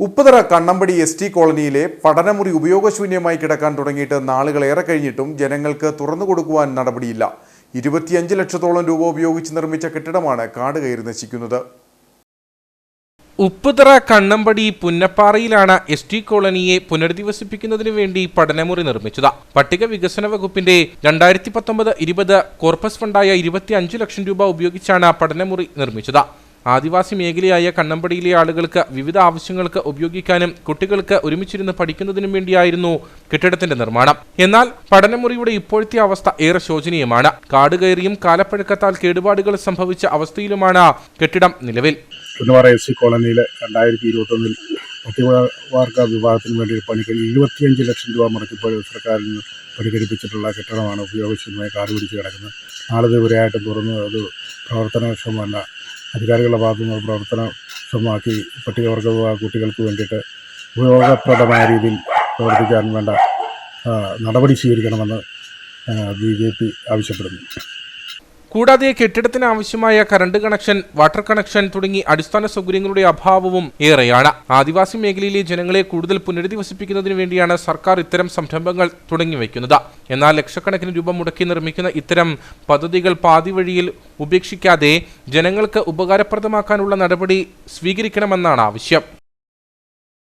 Upputhara Kannampadi S T കോളനിയിലെ പഠനമുറി ഉപയോഗശൂന്യമായി കിടക്കാൻ തുടങ്ങിയിട്ട് നാളുകളേറെ കഴിഞ്ഞിട്ടും ജനങ്ങൾക്ക് തുറന്നു കൊടുക്കുവാൻ നടപടിയില്ല. ഇരുപത്തിയഞ്ച് ലക്ഷത്തോളം രൂപ ഉപയോഗിച്ച് നിർമ്മിച്ച കെട്ടിടമാണ് കാട് കയറി നശിക്കുന്നത്. ഉപ്പുതറ കണ്ണമ്പടി പുന്നപ്പാറയിലാണ് എസ് ടി കോളനിയെ പുനരധിവസിപ്പിക്കുന്നതിന് വേണ്ടി പഠനമുറി നിർമ്മിച്ചത്. പട്ടിക വികസന വകുപ്പിന്റെ രണ്ടായിരത്തി പത്തൊമ്പത് ഇരുപത് കോർപ്പസ് ഫണ്ടായ ഇരുപത്തി ലക്ഷം രൂപ ഉപയോഗിച്ചാണ് പഠനമുറി നിർമ്മിച്ചത്. ആദിവാസി മേഖലയായ കണ്ണമ്പടിയിലെ ആളുകൾക്ക് വിവിധ ആവശ്യങ്ങൾക്ക് ഉപയോഗിക്കാനും കുട്ടികൾക്ക് ഒരുമിച്ചിരുന്ന് പഠിക്കുന്നതിനും വേണ്ടിയായിരുന്നു കെട്ടിടത്തിന്റെ നിർമ്മാണം. എന്നാൽ പഠനമുറിയുടെ ഇപ്പോഴത്തെ അവസ്ഥ ഏറെ ശോചനീയമാണ്. കാട് കയറിയും കാലപ്പഴക്കത്താൽ കേടുപാടുകൾ സംഭവിച്ച അവസ്ഥയിലുമാണ് കെട്ടിടം നിലവിൽ. രണ്ടായിരത്തി ഇരുപത്തൊന്നിൽ പട്ടികവർഗ വിഭാഗത്തിന് വേണ്ടി പണിക്ക് ഇരുപത്തിയഞ്ച് ലക്ഷം രൂപ മുടക്കിപ്പോൾ സർക്കാരിൽ നിന്ന് പണികരിപ്പിച്ചിട്ടുള്ള കെട്ടിടമാണ് ഉപയോഗശൂന്യമായി കാട് പിടിച്ച് കിടക്കുന്നത്. നാളെ നാളിതുവരെയായിട്ടും തുറന്ന് അത് പ്രവർത്തനക്ഷമമല്ല. അധികാരികളുടെ ഭാഗത്തു നിന്ന് പ്രവർത്തനക്ഷമമാക്കി പട്ടികവർഗ കുട്ടികൾക്ക് വേണ്ടിയിട്ട് ഉപയോഗപ്രദമായ രീതിയിൽ പ്രവർത്തിക്കാൻ വേണ്ട നടപടി സ്വീകരിക്കണമെന്ന് ബി ജെ പി ആവശ്യപ്പെടുന്നു. കൂടാതെ കെട്ടിടത്തിന് ആവശ്യമായ കറണ്ട് കണക്ഷൻ വാട്ടർ കണക്ഷൻ തുടങ്ങി അടിസ്ഥാന സൗകര്യങ്ങളുടെ അഭാവവും ഏറെയാണ്. ആദിവാസി മേഖലയിലെ ജനങ്ങളെ കൂടുതൽ പുനരധിവസിപ്പിക്കുന്നതിന് വേണ്ടിയാണ് സർക്കാർ ഇത്തരം സംരംഭങ്ങൾ തുടങ്ങിവെക്കുന്നത്. എന്നാൽ ലക്ഷക്കണക്കിന് രൂപ മുടക്കി നിർമ്മിക്കുന്ന ഇത്തരം പദ്ധതികൾ പാതി വഴിയിൽ ഉപേക്ഷിക്കാതെ ജനങ്ങൾക്ക് ഉപകാരപ്രദമാക്കാനുള്ള നടപടി സ്വീകരിക്കണമെന്നാണ് ആവശ്യം.